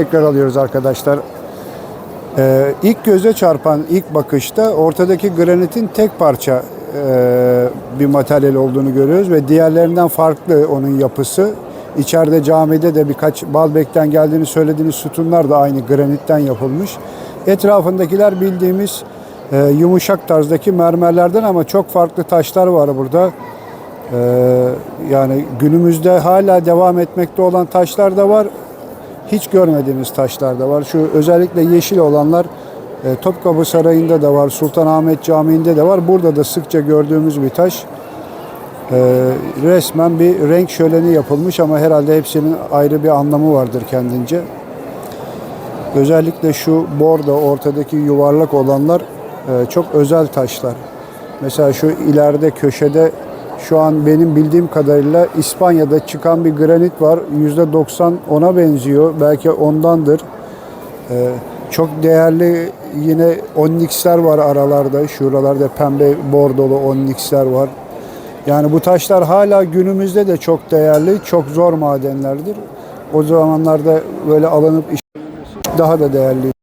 Tekrar alıyoruz arkadaşlar. Ee, ilk göze çarpan ilk bakışta ortadaki granitin tek parça e, bir materyal olduğunu görüyoruz ve diğerlerinden farklı onun yapısı. İçeride camide de birkaç Balbek'ten geldiğini söylediğiniz sütunlar da aynı granitten yapılmış. Etrafındakiler bildiğimiz e, yumuşak tarzdaki mermerlerden ama çok farklı taşlar var burada. Ee, yani günümüzde hala devam etmekte olan taşlar da var. Hiç görmediğimiz taşlar da var. Şu özellikle yeşil olanlar e, Topkapı Sarayı'nda da var, Sultanahmet Camii'nde de var. Burada da sıkça gördüğümüz bir taş. Ee, resmen bir renk şöleni yapılmış ama herhalde hepsinin ayrı bir anlamı vardır kendince. Özellikle şu bordo ortadaki yuvarlak olanlar e, çok özel taşlar. Mesela şu ileride köşede şu an benim bildiğim kadarıyla İspanya'da çıkan bir granit var. %90 ona benziyor. Belki ondandır. Ee, çok değerli yine onyxler var aralarda. Şuralarda pembe bordolu onyxler var. Yani bu taşlar hala günümüzde de çok değerli, çok zor madenlerdir. O zamanlarda böyle alınıp daha da değerli.